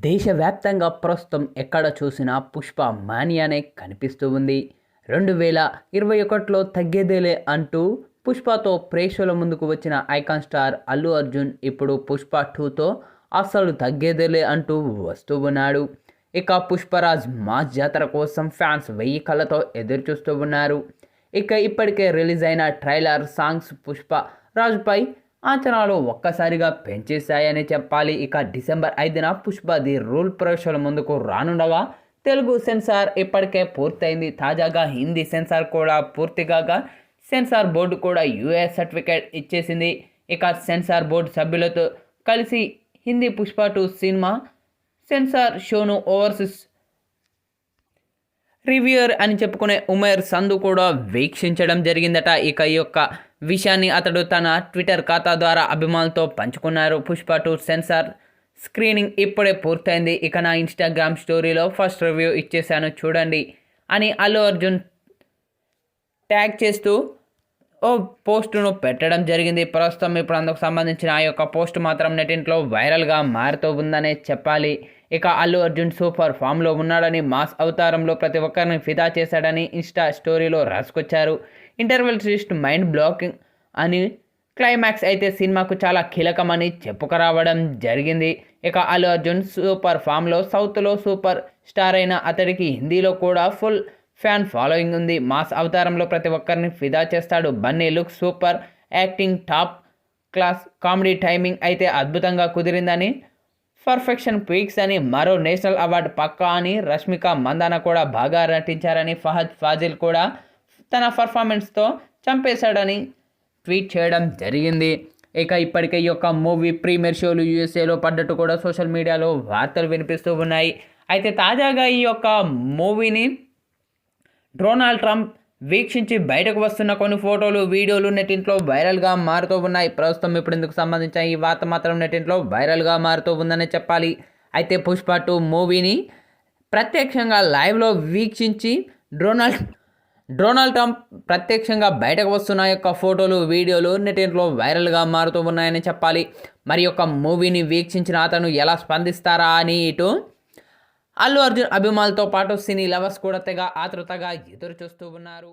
దేశవ్యాప్తంగా ప్రస్తుతం ఎక్కడ చూసినా పుష్ప మానియానే కనిపిస్తూ ఉంది. రెండు వేల ఇరవై ఒకటిలో తగ్గేదేలే అంటూ పుష్పతో ప్రేక్షకుల ముందుకు వచ్చిన ఐకాన్ స్టార్ అల్లు అర్జున్ ఇప్పుడు పుష్ప టూతో అస్సలు తగ్గేదేలే అంటూ వస్తూ ఉన్నాడు. ఇక పుష్పరాజ్ మాస్ జాతర కోసం ఫ్యాన్స్ వెయ్యి కళ్ళతో ఎదురు చూస్తూ ఉన్నారు. ఇక ఇప్పటికే రిలీజ్ అయిన ట్రైలర్ సాంగ్స్ పుష్ప రాజుపై అంచనాలు ఒక్కసారిగా పెంచేశాయని చెప్పాలి. ఇక డిసెంబర్ ఐదున పుష్ప ది రూల్ ప్రవేశాల ముందుకు రానుండగా తెలుగు సెన్సార్ ఇప్పటికే పూర్తయింది. తాజాగా హిందీ సెన్సార్ కూడా పూర్తి కాగా సెన్సార్ బోర్డు కూడా యూఎస్ సర్టిఫికేట్ ఇచ్చేసింది. ఇక సెన్సార్ బోర్డు సభ్యులతో కలిసి Hindi Pushpa two cinema censor షోను ఓవర్సీస్ రివ్యూయర్ అని చెప్పుకునే ఉమేర్ సందు కూడా వీక్షించడం జరిగిందట. ఇక ఈ యొక్క విషయాన్ని అతడు తన ట్విట్టర్ ఖాతా ద్వారా అభిమానులతో పంచుకున్నారు. పుష్ప టూ సెన్సార్ స్క్రీనింగ్ ఇప్పుడే పూర్తయింది. ఇక నా ఇన్స్టాగ్రామ్ స్టోరీలో ఫస్ట్ రివ్యూ ఇచ్చేశాను చూడండి అని అల్లు అర్జున్ ట్యాగ్ చేస్తూ ఓ పోస్టును పెట్టడం జరిగింది. ప్రస్తుతం ఇప్పుడు అందుకు సంబంధించిన ఆ యొక్క పోస్ట్ మాత్రం నెటింట్లో వైరల్గా మారుతూ ఉందనే చెప్పాలి. ఇక అల్లు అర్జున్ సూపర్ ఫామ్లో ఉన్నాడని మాస్ అవతారంలో ప్రతి ఒక్కరిని ఫిదా చేశాడని ఇన్స్టా స్టోరీలో రాసుకొచ్చారు. ఇంటర్వెల్ ట్విస్ట్ మైండ్ బ్లాకింగ్ అని క్లైమాక్స్ అయితే సినిమాకు చాలా కీలకమని చెప్పుకురావడం జరిగింది. ఇక అల్లు అర్జున్ సూపర్ ఫామ్లో సౌత్లో సూపర్ స్టార్ అయిన అతడికి హిందీలో కూడా ఫుల్ ఫ్యాన్ ఫాలోయింగ్ ఉంది. మాస్ అవతారంలో ప్రతి ఒక్కరిని ఫిదా చేస్తాడు. Bunny look super. Acting top class. Comedy timing అయితే అద్భుతంగా కుదిరిందని. పర్ఫెక్షన్ పీక్స్ అని మరో నేషనల్ అవార్డు పక్కా అని రష్మిక మందాన కూడా బాగా నటించారని ఫహద్ ఫాజిల్ కూడా తన పర్ఫార్మెన్స్తో చంపేశాడని ట్వీట్ చేయడం జరిగింది. ఇక ఇప్పటికే ఈ యొక్క మూవీ ప్రీమియర్ షోలు యూఎస్ఏలో పడ్డట్టు కూడా సోషల్ మీడియాలో వార్తలు వినిపిస్తూ ఉన్నాయి. అయితే తాజాగా ఈ యొక్క మూవీని డొనాల్డ్ ట్రంప్ వీక్షించి బయటకు వస్తున్న కొన్ని ఫోటోలు వీడియోలు నెటింట్లో వైరల్గా మారుతూ ఉన్నాయి. ప్రస్తుతం ఇప్పుడు ఇందుకు సంబంధించిన ఈ వార్త మాత్రం నెటింట్లో వైరల్గా మారుతూ ఉందని చెప్పాలి. అయితే పుష్ప టూ మూవీని ప్రత్యక్షంగా లైవ్లో వీక్షించి డొనాల్డ్ డొనాల్డ్ ట్రంప్ ప్రత్యక్షంగా బయటకు వస్తున్న యొక్క ఫోటోలు వీడియోలు నెటింట్లో వైరల్గా మారుతూ ఉన్నాయని చెప్పాలి. మరి యొక్క మూవీని వీక్షించిన అతను ఎలా స్పందిస్తారా అని ఇటు అల్లు అర్జున్ అభిమానులతో పాటు సినీ లవర్స్ కూడా తెగ ఆతృతగా ఎదురు చూస్తూ ఉన్నారు.